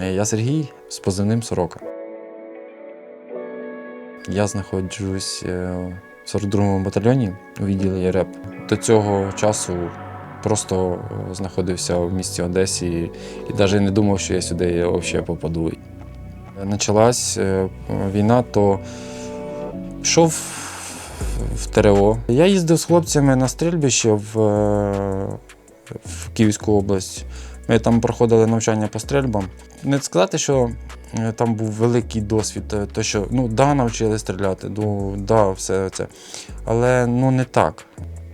Е, Я Сергій з позивним Сорока. Я знаходжусь е, в 42-му батальйоні у відділі РЕП. До цього часу просто е, знаходився в місті Одесі і навіть не думав, що я сюди взагалі попаду. Почалась е, війна, то пішов в ТРО. Я їздив з хлопцями на стрільбище в, в Київську область. Ми там проходили навчання по стрільбам. Не сказати, що е, там був великий досвід, е, то що ну да, навчили стріляти, ну да, все це. Але ну не так.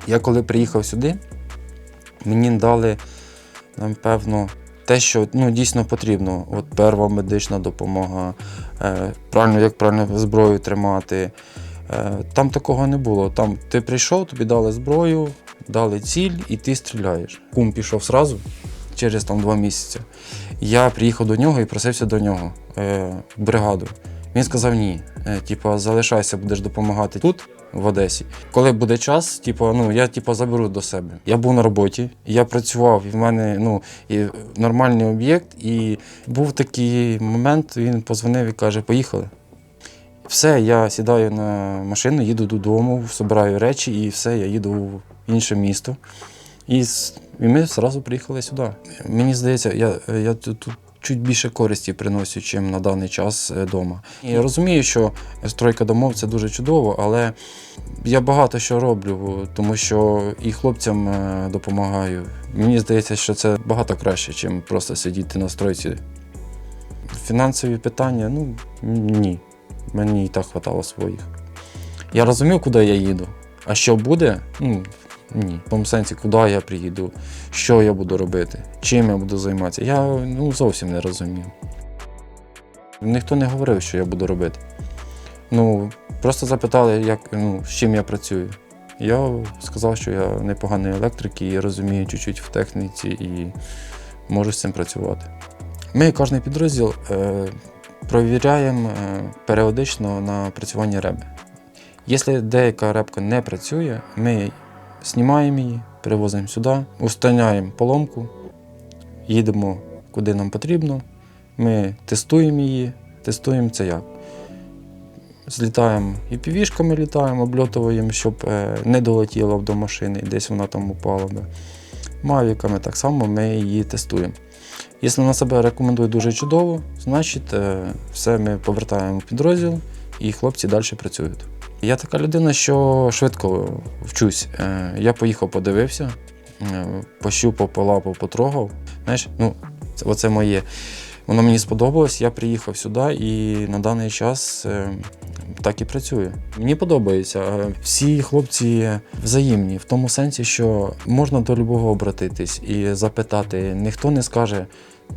Я коли приїхав сюди, мені дали, напевно, те, що ну, дійсно потрібно. От перша медична допомога, е, правильно, як правильно зброю тримати. Е, Там такого не було. Там ти прийшов, тобі дали зброю, дали ціль, і ти стріляєш. Кум пішов зразу через там два місяці. Я приїхав до нього і просився до нього е, бригаду. Він сказав ні. Е, типа, залишайся, будеш допомагати тут, в Одесі. Коли буде час, типу, ну я типу, заберу до себе. Я був на роботі, я працював, і в мене ну, і нормальний об'єкт. І був такий момент, він позвонив і каже: Поїхали. Все, я сідаю на машину, їду додому, збираю речі, і все, я їду в інше місто. І, і ми одразу приїхали сюди. Мені здається, я, я тут чуть більше користі приношу, ніж на даний час вдома. Я розумію, що стройка домов це дуже чудово, але я багато що роблю, тому що і хлопцям е, допомагаю. Мені здається, що це багато краще, ніж просто сидіти на стройці. Фінансові питання, ну ні. Мені і так хватало своїх. Я розумів, куди я їду. А що буде? Ну, ні. В тому сенсі, куди я приїду, що я буду робити, чим я буду займатися. Я ну, зовсім не розумів. Ніхто не говорив, що я буду робити. Ну, просто запитали, як, ну, з чим я працюю. Я сказав, що я непоганий електрик і розумію чуть-чуть в техніці і можу з цим працювати. Ми кожен підрозділ е, провіряємо е, періодично на працювання реби. Якщо деяка репка не працює, ми знімаємо її, привозимо сюди, устраняємо поломку, їдемо куди нам потрібно, ми тестуємо її, тестуємо це як. Злітаємо і півішками літаємо, обльотуємо, щоб е, не долетіло до машини, десь вона там упала би. Мавіками так само ми її тестуємо. Якщо вона себе рекомендує дуже чудово, значить е, все ми повертаємо в підрозділ і хлопці далі працюють. Я така людина, що швидко вчусь. Е, Я поїхав, подивився, е, пощупав, полапав, потрогав. Знаєш, ну, це, оце моє. Воно мені сподобалось, я приїхав сюди і на даний час е, так і працюю. Мені подобається. Всі хлопці взаємні, в тому сенсі, що можна до любого обратитись і запитати. Ніхто не скаже,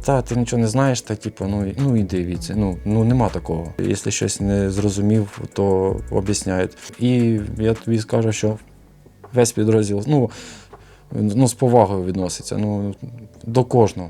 та ти нічого не знаєш, та типу, ну, ну іди від. Ну, ну нема такого. Якщо щось не зрозумів, то об'ясняють. І я тобі скажу, що весь підрозділ ну, ну, з повагою відноситься ну, до кожного.